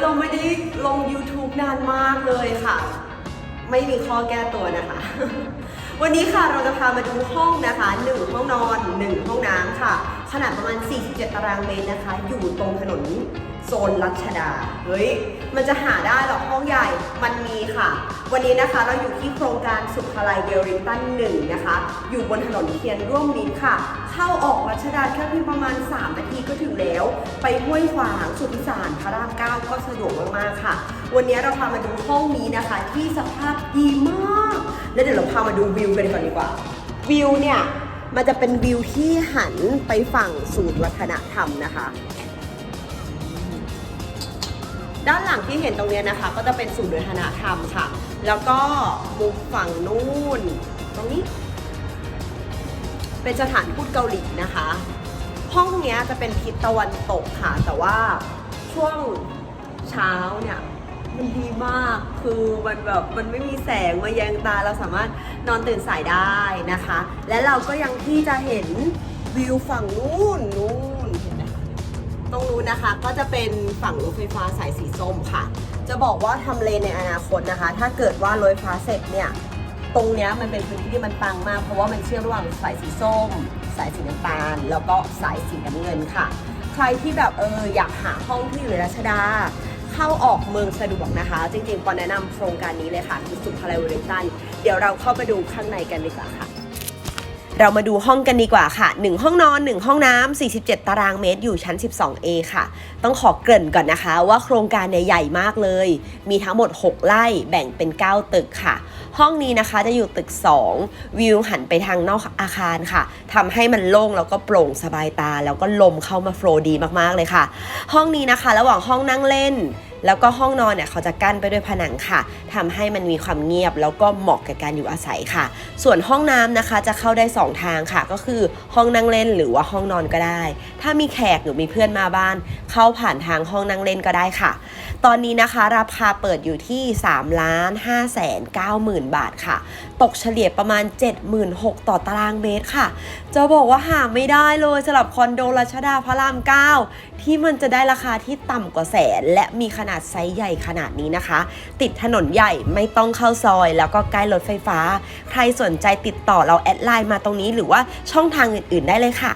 เราไม่ได้ลง YouTube นานมากเลยค่ะ ไม่มีข้อแก้ตัวนะคะ วันนี้ค่ะเราจะพามาดูห้องนะคะ 1 ห้องนอน 1 ห้องน้ำค่ะ ขนาดประมาณ 47 ตารางเมตรนะคะ อยู่ตรงถนนโซนรัชดา เฮ้ย มันจะหาได้หรอห้องใหญ่ มันมีค่ะ วันนี้นะคะเราอยู่ที่โครงการสุขลัยเวลริงตันหนึ่งนะคะ อยู่บนถนนเทียนร่วมมิตรค่ะ เข้าออกรัชดาแค่เพียงประมาณ 3 นาทีก็ถึงแล้ว ไปห้วยขวางสุทธิสารพระรามเก้าก็สะดวกมากๆค่ะ วันนี้เราพามาดูห้องนี้นะคะ ที่สภาพดีมาก แล้วเดี๋ยวเราพามาดูวิวกันก่อนดีกว่า วิวเนี่ย มันจะเป็นวิวที่หันไปฝั่งศูนย์วัฒนธรรมนะคะ ด้านหลังที่เห็นตรงเนี้ยนะคะ ก็จะเป็นศูนย์วัฒนธรรมค่ะ แล้วก็มุมฝั่งนู้นตรงนี้ เป็นสถานทูตเกาหลีนะคะ ห้องเนี้ยจะเป็นทิศตะวันตกค่ะ แต่ว่าช่วงเช้าเนี่ย มันดีมาก คือมันแบบมันไม่มีแสงมาแยงตา เราสามารถนอนตื่นสายได้นะคะ และเราก็ยังที่จะเห็นวิวฝั่งนู้นนู้นเห็นไหมตรงนู้นนะคะ ก็จะเป็นฝั่งรถไฟฟ้าสายสีส้มค่ะ จะบอกว่าทำเลในอนาคตนะคะ ถ้าเกิดว่ารถไฟฟ้าเสร็จเนี่ย ตรงเนี้ยมันเป็นพื้นที่ที่มันปังมาก เพราะว่ามันเชื่อมระหว่างสายสีส้ม สายสีน้ำตาล แล้วก็สายสีน้ำเงินค่ะ ใครที่แบบเอออยากหาห้องที่อยู่ในรัชดา เข้าออกเมืองสะดวกนะคะ จริงๆปอนแนะนำโครงการนี้เลยค่ะคือสุขลัยเวลลิงตัน เดี๋ยวเราเข้าไปดูข้างในกันดีกว่าค่ะ เรามาดูห้องกันดีกว่าค่ะ 1 ห้องนอน 1 ห้องน้ำ47 ตารางเมตรอยู่ชั้น 12A ค่ะ ต้องขอเกริ่นก่อนนะคะ ว่าโครงการเนี่ยใหญ่มากเลย มีทั้งหมด 6 ไร่แบ่งเป็น 9 ตึกค่ะ ห้องนี้นะคะจะอยู่ตึก 2 วิวหันไปทางนอกอาคารค่ะทำให้มันโล่งแล้วก็โปร่งสบายตา แล้วก็ลมเข้ามาโฟล์ดีมากๆเลยค่ะ ห้องนี้นะคะ ระหว่างห้องนั่งเล่น แล้วก็ห้องนอนเนี่ยเขาจะกั้นไปด้วยผนังค่ะทำให้มันมีความเงียบ แล้วก็เหมาะกับการอยู่อาศัยค่ะ ส่วนห้องน้ำนะคะจะเข้าได้ 2 ทางค่ะ ก็คือห้องนั่งเล่นหรือว่าห้องนอนก็ได้ ถ้ามีแขกหรือมีเพื่อนมาบ้าน เข้าผ่านทางห้องนั่งเล่นก็ได้ค่ะ ตอนนี้นะคะ ราคาเปิดอยู่ที่ 3 ล้าน5แสน9หมื่นบาทค่ะ ตกเฉลี่ยประมาณ 76,000ต่อตารางเมตรค่ะ จะบอกว่าหาไม่ได้เลยสำหรับคอนโดรัชดาพระราม 9 ที่มันจะได้ราคาที่ต่ำกว่าแสน และมีขนาดไซส์ใหญ่ขนาดนี้นะคะ ติดถนนใหญ่ไม่ต้องเข้าซอย แล้วก็ใกล้รถไฟฟ้า ใครสนใจติดต่อเราแอดไลน์มาตรงนี้หรือว่าช่องทางอื่น ๆ ได้เลยค่ะ